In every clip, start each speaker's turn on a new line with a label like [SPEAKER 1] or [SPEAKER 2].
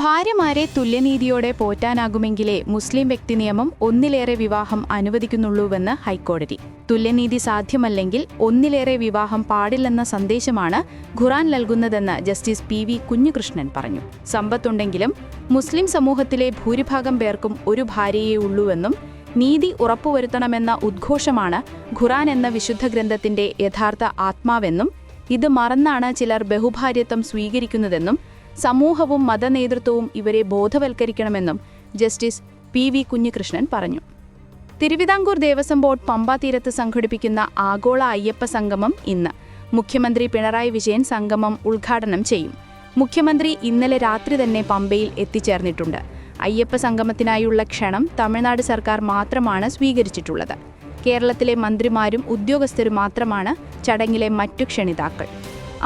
[SPEAKER 1] ഭാര്യമാരെ തുല്യനീതിയോടെ പോറ്റാനാകുമെങ്കിലേ മുസ്ലിം വ്യക്തി നിയമം ഒന്നിലേറെ വിവാഹം അനുവദിക്കുന്നുള്ളൂവെന്ന് ഹൈക്കോടതി. തുല്യനീതി സാധ്യമല്ലെങ്കിൽ ഒന്നിലേറെ വിവാഹം പാടില്ലെന്ന സന്ദേശമാണ് ഖുറാൻ നൽകുന്നതെന്ന് ജസ്റ്റിസ് പി വി കുഞ്ഞുകൃഷ്ണൻ പറഞ്ഞു. സമ്പത്തുണ്ടെങ്കിലും മുസ്ലിം സമൂഹത്തിലെ ഭൂരിഭാഗം പേർക്കും ഒരു ഭാര്യയേ ഉള്ളൂവെന്നും നീതി ഉറപ്പുവരുത്തണമെന്ന ഉദ്ഘോഷമാണ് ഖുറാൻ എന്ന വിശുദ്ധ ഗ്രന്ഥത്തിന്റെ യഥാർത്ഥ ആത്മാവെന്നും ഇത് മറന്നാണ് ചിലർ ബഹുഭാര്യത്വം സ്വീകരിക്കുന്നതെന്നും സമൂഹവും മതനേതൃത്വവും ഇവരെ ബോധവൽക്കരിക്കണമെന്നും ജസ്റ്റിസ് പി വി കുഞ്ഞികൃഷ്ണൻ പറഞ്ഞു. തിരുവിതാംകൂർ ദേവസ്വം ബോർഡ് പമ്പാ തീരത്ത് സംഘടിപ്പിക്കുന്ന ആഗോള അയ്യപ്പ സംഗമം ഇന്ന്. മുഖ്യമന്ത്രി പിണറായി വിജയൻ സംഗമം ഉദ്ഘാടനം ചെയ്യും. മുഖ്യമന്ത്രി ഇന്നലെ രാത്രി തന്നെ പമ്പയിൽ എത്തിച്ചേർന്നിട്ടുണ്ട്. അയ്യപ്പ സംഗമത്തിനായുള്ള ക്ഷണം തമിഴ്നാട് സർക്കാർ മാത്രമാണ് സ്വീകരിച്ചിട്ടുള്ളത്. കേരളത്തിലെ മന്ത്രിമാരും ഉദ്യോഗസ്ഥരും മാത്രമാണ് ചടങ്ങിലെ മറ്റു ക്ഷണിതാക്കൾ.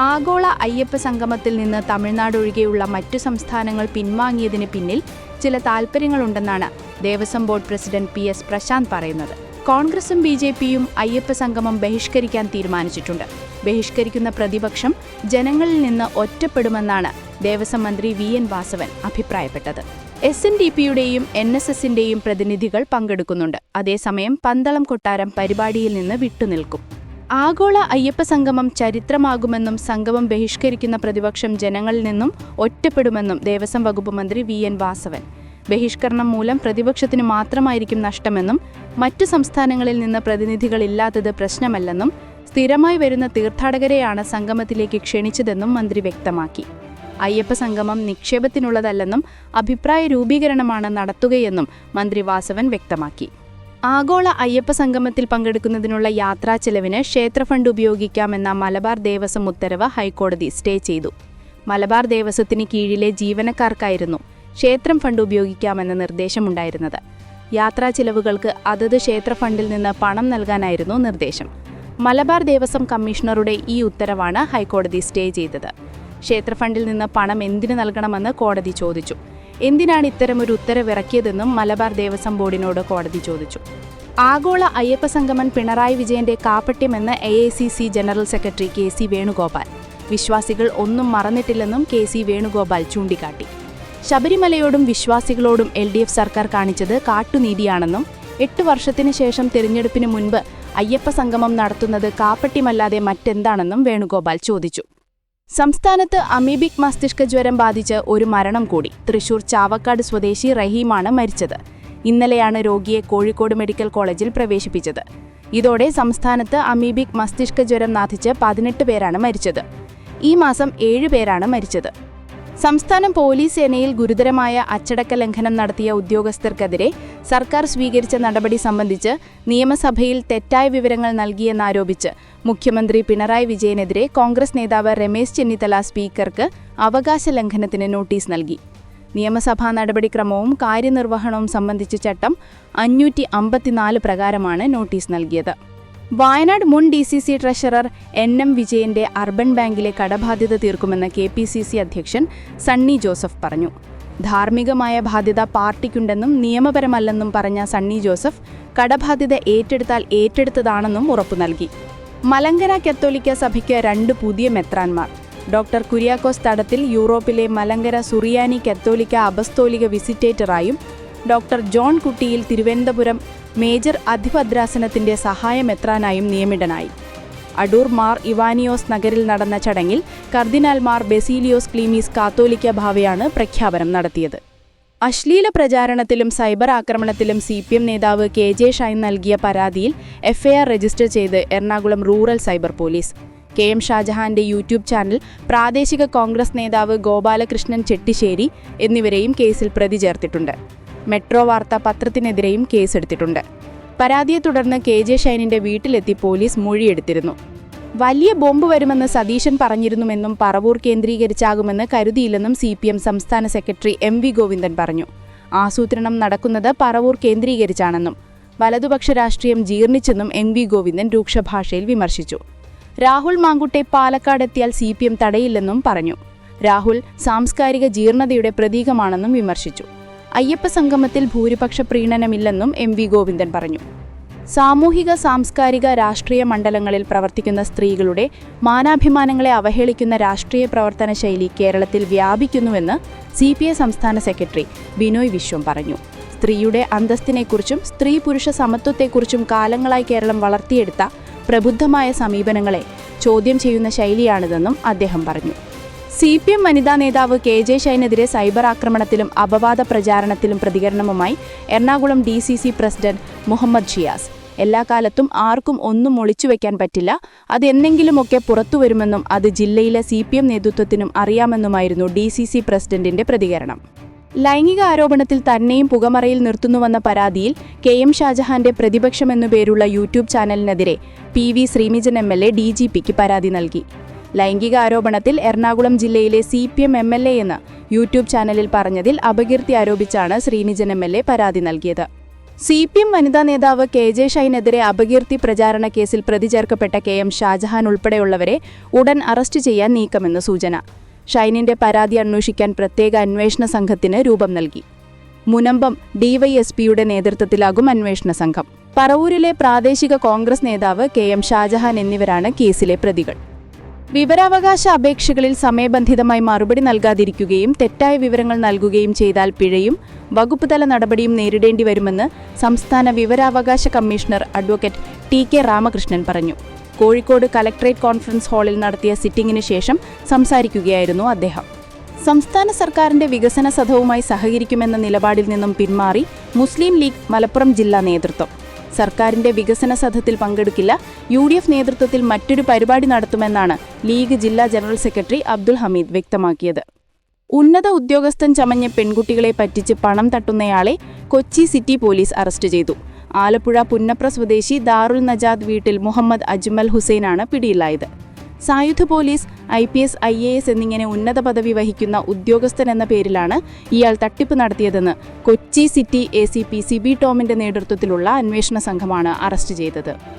[SPEAKER 1] ആഗോള അയ്യപ്പ സംഗമത്തിൽ നിന്ന് തമിഴ്നാട് ഒഴികെയുള്ള മറ്റു സംസ്ഥാനങ്ങൾ പിൻവാങ്ങിയതിന് പിന്നിൽ ചില താൽപ്പര്യങ്ങളുണ്ടെന്നാണ് Devaswom board president P S Prashanth പറയുന്നത്. കോൺഗ്രസും ബി ജെ പിയും അയ്യപ്പ സംഗമം ബഹിഷ്കരിക്കാൻ തീരുമാനിച്ചിട്ടുണ്ട്. ബഹിഷ്കരിക്കുന്ന പ്രതിപക്ഷം ജനങ്ങളിൽ നിന്ന് ഒറ്റപ്പെടുമെന്നാണ് ദേവസ്വം മന്ത്രി വി എൻ വാസവൻ അഭിപ്രായപ്പെട്ടത്. എസ് എൻ ഡി പിയുടെയും എൻ എസ് എസിന്റെയും പ്രതിനിധികൾ പങ്കെടുക്കുന്നുണ്ട്. അതേസമയം പന്തളം കൊട്ടാരം പരിപാടിയിൽ നിന്ന് വിട്ടുനിൽക്കും. ആഗോള അയ്യപ്പ സംഗമം ചരിത്രമാകുമെന്നും സംഗമം ബഹിഷ്കരിക്കുന്ന പ്രതിപക്ഷം ജനങ്ങളിൽ നിന്നും ഒറ്റപ്പെടുമെന്നും ദേവസ്വം വകുപ്പ് മന്ത്രി വി എൻ വാസവൻ. ബഹിഷ്കരണം മൂലം പ്രതിപക്ഷത്തിന് മാത്രമായിരിക്കും നഷ്ടമെന്നും മറ്റു സംസ്ഥാനങ്ങളിൽ നിന്ന് പ്രതിനിധികളില്ലാത്തത് പ്രശ്നമല്ലെന്നും സ്ഥിരമായി വരുന്ന തീർത്ഥാടകരെയാണ് സംഗമത്തിലേക്ക് ക്ഷണിച്ചതെന്നും മന്ത്രി വ്യക്തമാക്കി. അയ്യപ്പ സംഗമം നിക്ഷേപത്തിനുള്ളതല്ലെന്നും അഭിപ്രായ രൂപീകരണമാണ് നടത്തുകയെന്നും മന്ത്രി വാസവൻ വ്യക്തമാക്കി. ആഗോള അയ്യപ്പ സംഗമത്തിൽ പങ്കെടുക്കുന്നതിനുള്ള യാത്രാ ചെലവിന് ക്ഷേത്ര ഫണ്ട് ഉപയോഗിക്കാമെന്ന മലബാർ ദേവസ്വം ഉത്തരവ് ഹൈക്കോടതി സ്റ്റേ ചെയ്തു. മലബാർ ദേവസ്വത്തിന് കീഴിലെ ജീവനക്കാർക്കായിരുന്നു ക്ഷേത്രം ഫണ്ട് ഉപയോഗിക്കാമെന്ന നിർദ്ദേശമുണ്ടായിരുന്നത്. യാത്രാ ചിലവുകൾക്ക് അതത് ക്ഷേത്ര ഫണ്ടിൽ നിന്ന് പണം നൽകാനായിരുന്നു നിർദ്ദേശം. മലബാർ ദേവസ്വം കമ്മീഷണറുടെ ഈ ഉത്തരവാണ് ഹൈക്കോടതി സ്റ്റേ ചെയ്തത്. ക്ഷേത്ര ഫണ്ടിൽ നിന്ന് പണം എന്തിനു നൽകണമെന്ന് കോടതി ചോദിച്ചു. എന്തിനാണ് ഇത്തരമൊരു ഉത്തരവിറക്കിയതെന്നും മലബാർ ദേവസ്വം ബോർഡിനോട് കോടതി ചോദിച്ചു. ആഗോള അയ്യപ്പ സംഗമൻ പിണറായി വിജയന്റെ കാപ്പട്യമെന്ന് A I C C general secretary K C Venugopal. വിശ്വാസികൾ ഒന്നും മറന്നിട്ടില്ലെന്നും കെ സി വേണുഗോപാൽ ചൂണ്ടിക്കാട്ടി. ശബരിമലയോടും വിശ്വാസികളോടും എൽ ഡി എഫ് സർക്കാർ കാണിച്ചത് കാട്ടുനീതിയാണെന്നും എട്ട് വർഷത്തിന് ശേഷം തിരഞ്ഞെടുപ്പിന് മുൻപ് അയ്യപ്പ സംഗമം നടത്തുന്നത് കാപ്പട്യമല്ലാതെ മറ്റെന്താണെന്നും വേണുഗോപാൽ ചോദിച്ചു. സംസ്ഥാനത്ത് അമീബിക് മസ്തിഷ്ക ജ്വരം ബാധിച്ച് ഒരു മരണം കൂടി. തൃശൂർ ചാവക്കാട് സ്വദേശി റഹീമാണ് മരിച്ചത്. ഇന്നലെയാണ് രോഗിയെ കോഴിക്കോട് മെഡിക്കൽ കോളേജിൽ പ്രവേശിപ്പിച്ചത്. ഇതോടെ സംസ്ഥാനത്ത് അമീബിക് മസ്തിഷ്ക ജ്വരം നാഥിച്ച് പതിനെട്ട് പേരാണ് മരിച്ചത്. ഈ മാസം ഏഴ് പേരാണ് മരിച്ചത്. സംസ്ഥാന പോലീസ് സേനയിൽ ഗുരുതരമായ അച്ചടക്ക ലംഘനം നടത്തിയ ഉദ്യോഗസ്ഥർക്കെതിരെ സർക്കാർ സ്വീകരിച്ച നടപടി സംബന്ധിച്ച് നിയമസഭയിൽ തെറ്റായ വിവരങ്ങൾ നൽകിയെന്നാരോപിച്ച് മുഖ്യമന്ത്രി പിണറായി വിജയനെതിരെ കോൺഗ്രസ് നേതാവ് രമേശ് ചെന്നിത്തല സ്പീക്കർക്ക് അവകാശ ലംഘനത്തിന് നോട്ടീസ് നൽകി. നിയമസഭാ നടപടിക്രമവും കാര്യനിർവഹണവും സംബന്ധിച്ച ചട്ടം അഞ്ഞൂറ്റി അമ്പത്തിനാല് പ്രകാരമാണ് നോട്ടീസ് നൽകിയത്. വയനാട് മുൻ D C C treasurer N M വിജയന്റെ അർബൻ ബാങ്കിലെ കടബാധ്യത തീർക്കുമെന്ന് കെ പി സി സി അധ്യക്ഷൻ സണ്ണി ജോസഫ് പറഞ്ഞു. ധാർമ്മികമായ ബാധ്യത പാർട്ടിക്കുണ്ടെന്നും നിയമപരമല്ലെന്നും പറഞ്ഞ സണ്ണി ജോസഫ് കടബാധ്യത ഏറ്റെടുത്താൽ ഏറ്റെടുത്തതാണെന്നും ഉറപ്പു നൽകി. മലങ്കര കത്തോലിക്ക സഭയ്ക്ക് രണ്ട് പുതിയ മെത്രാൻമാർ ഡോക്ടർ കുര്യാക്കോസ് തടത്തിൽ യൂറോപ്പിലെ മലങ്കര സുറിയാനി കത്തോലിക്ക അപസ്തോലിക വിസിറ്റേറ്ററായും ഡോക്ടർ ജോൺ കുട്ടിയിൽ തിരുവനന്തപുരം മേജർ അധിഭദ്രാസനത്തിന്റെ സഹായമെത്രാനായും നിയമിതനായി. അടൂർ മാർ ഇവാനിയോസ് നഗരിൽ നടന്ന ചടങ്ങിൽ കർദിനാൽ മാർ ബെസീലിയോസ് ക്ലീമീസ് കാത്തോലിക്ക ഭാവയാണ് പ്രഖ്യാപനം നടത്തിയത്. അശ്ലീല പ്രചാരണത്തിലും സൈബർ ആക്രമണത്തിലും സി പി എം നേതാവ് കെ ജെ ഷൈൻ നൽകിയ പരാതിയിൽ എഫ്ഐആർ രജിസ്റ്റർ ചെയ്ത് Ernakulam rural cyber police. K M ഷാജഹാന്റെ YouTube channel പ്രാദേശിക കോൺഗ്രസ് നേതാവ് ഗോപാലകൃഷ്ണൻ ചെട്ടിശ്ശേരി എന്നിവരെയും കേസിൽ പ്രതി ചേർത്തിട്ടുണ്ട്. മെട്രോ വാർത്താ പത്രത്തിനെതിരെയും കേസെടുത്തിട്ടുണ്ട്. പരാതിയെ തുടർന്ന് കെ ജെ ഷൈനിന്റെ വീട്ടിലെത്തി പോലീസ് മൊഴിയെടുത്തിരുന്നു. വലിയ ബോംബ് വരുമെന്ന് സതീശൻ പറഞ്ഞിരുന്നുവെന്നും പറവൂർ കേന്ദ്രീകരിച്ചാകുമെന്ന് കരുതിയില്ലെന്നും സി പി എം സംസ്ഥാന സെക്രട്ടറി എം വി ഗോവിന്ദൻ പറഞ്ഞു. ആസൂത്രണം നടക്കുന്നത് പറവൂർ കേന്ദ്രീകരിച്ചാണെന്നും വലതുപക്ഷ രാഷ്ട്രീയം ജീർണിച്ചെന്നും എം വി ഗോവിന്ദൻ രൂക്ഷഭാഷയിൽ വിമർശിച്ചു. രാഹുൽ മാങ്കുട്ടെ പാലക്കാടെത്തിയാൽ സി പി എം തടയില്ലെന്നും പറഞ്ഞു. രാഹുൽ സാംസ്കാരിക ജീർണതയുടെ പ്രതീകമാണെന്നും വിമർശിച്ചു. അയ്യപ്പ സംഗമത്തിൽ ഭൂരിപക്ഷ പ്രീണനമില്ലെന്നും എം വി ഗോവിന്ദൻ പറഞ്ഞു. സാമൂഹിക സാംസ്കാരിക രാഷ്ട്രീയ മണ്ഡലങ്ങളിൽ പ്രവർത്തിക്കുന്ന സ്ത്രീകളുടെ മാനാഭിമാനങ്ങളെ അവഹേളിക്കുന്ന രാഷ്ട്രീയ പ്രവർത്തന ശൈലി കേരളത്തിൽ വ്യാപിക്കുന്നുവെന്ന് സി പി ഐ സംസ്ഥാന സെക്രട്ടറി ബിനോയ് വിശ്വം പറഞ്ഞു. സ്ത്രീയുടെ അന്തസ്തിനെക്കുറിച്ചും സ്ത്രീ പുരുഷ സമത്വത്തെക്കുറിച്ചും കാലങ്ങളായി കേരളം വളർത്തിയെടുത്ത പ്രബുദ്ധമായ സമീപനങ്ങളെ ചോദ്യം ചെയ്യുന്ന ശൈലിയാണിതെന്നും അദ്ദേഹം പറഞ്ഞു. സി പി എം വനിതാ നേതാവ് കെ ജെ ഷൈനെതിരെ സൈബർ ആക്രമണത്തിലും അപവാദ പ്രചാരണത്തിലും പ്രതികരണവുമായി Ernakulam D C C president Muhammad Shiyas. എല്ലാ കാലത്തും ആർക്കും ഒന്നും ഒളിച്ചു ഒളിച്ചുവെക്കാൻ പറ്റില്ല. അത് എന്നെങ്കിലുമൊക്കെ പുറത്തുവരുമെന്നും അത് ജില്ലയിലെ സി പി എം നേതൃത്വത്തിനും അറിയാമെന്നുമായിരുന്നു ഡി സി സി പ്രസിഡന്റിന്റെ പ്രതികരണം. ലൈംഗിക ആരോപണത്തിൽ തന്നെയും പുകമറയിൽ നിർത്തുന്നുവെന്ന പരാതിയിൽ കെ എം ഷാജഹാന്റെ പ്രതിപക്ഷമെന്നു പേരുള്ള YouTube ചാനലിനെതിരെ P V Sreenijin M L A D G പിക്ക് പരാതി നൽകി. ലൈംഗിക ആരോപണത്തിൽ എറണാകുളം ജില്ലയിലെ C P M M L A എന്ന് യൂട്യൂബ് ചാനലിൽ പറഞ്ഞതിൽ അപകീർത്തി ആരോപിച്ചാണ് ശ്രീനിജൻ എം എൽ എ പരാതി നൽകിയത്. സി പി എം വനിതാ നേതാവ് കെ ജെ ഷൈനെതിരെ അപകീർത്തി പ്രചാരണ കേസിൽ പ്രതി ചേർക്കപ്പെട്ട കെ എം ഷാജഹാൻ ഉൾപ്പെടെയുള്ളവരെ ഉടൻ അറസ്റ്റ് ചെയ്യാൻ നീക്കമെന്ന് സൂചന. ഷൈനിന്റെ പരാതി അന്വേഷിക്കാൻ പ്രത്യേക അന്വേഷണ സംഘത്തിന് രൂപം നൽകി. മുനമ്പം ഡിവൈഎസ്പിയുടെ നേതൃത്വത്തിലാകും അന്വേഷണ സംഘം. പറവൂരിലെ പ്രാദേശിക കോൺഗ്രസ് നേതാവ് കെ എം ഷാജഹാൻ എന്നിവരാണ് കേസിലെ പ്രതികൾ. വിവരാവകാശ അപേക്ഷകളിൽ സമയബന്ധിതമായി മറുപടി നൽകാതിരിക്കുകയും തെറ്റായ വിവരങ്ങൾ നൽകുകയും ചെയ്താൽ പിഴയും വകുപ്പുതല നടപടിയും നേരിടേണ്ടി വരുമെന്ന് സംസ്ഥാന വിവരാവകാശ commissioner advocate T K Ramakrishnan പറഞ്ഞു. കോഴിക്കോട് കലക്ട്രേറ്റ് കോൺഫറൻസ് ഹാളിൽ നടത്തിയ സിറ്റിംഗിന് ശേഷം സംസാരിക്കുകയായിരുന്നു അദ്ദേഹം. സംസ്ഥാന സർക്കാരിന്റെ വികസന സധവുമായി സഹകരിക്കുമെന്ന നിലപാടിൽ നിന്നും പിന്മാറി മുസ്ലിം ലീഗ് മലപ്പുറം ജില്ലാ നേതൃത്വം. സർക്കാരിന്റെ വികസന സദത്തിൽ പങ്കെടുക്കില്ല. യു ഡി എഫ് നേതൃത്വത്തിൽ മറ്റൊരു പരിപാടി നടത്തുമെന്നാണ് ലീഗ് ജില്ലാ ജനറൽ സെക്രട്ടറി അബ്ദുൽ ഹമീദ് വ്യക്തമാക്കിയത്. ഉന്നത ഉദ്യോഗസ്ഥൻ ചമഞ്ഞ പെൺകുട്ടികളെ പറ്റിച്ച് പണം തട്ടുന്നയാളെ കൊച്ചി സിറ്റി പോലീസ് അറസ്റ്റ് ചെയ്തു. ആലപ്പുഴ പുന്നപ്ര സ്വദേശി ദാറുൽ നജാദ് വീട്ടിൽ മുഹമ്മദ് അജ്മൽ ഹുസൈനാണ് പിടിയിലായത്. സായുധ police I P S I A S എന്നിങ്ങനെ ഉന്നത പദവി വഹിക്കുന്ന ഉദ്യോഗസ്ഥൻ എന്ന പേരിലാണ് ഇയാൾ തട്ടിപ്പ് നടത്തിയതെന്ന് Kochi city A C P Siby ടോമിന്റെ നേതൃത്വത്തിലുള്ള അന്വേഷണ സംഘമാണ് അറസ്റ്റ് ചെയ്തത്.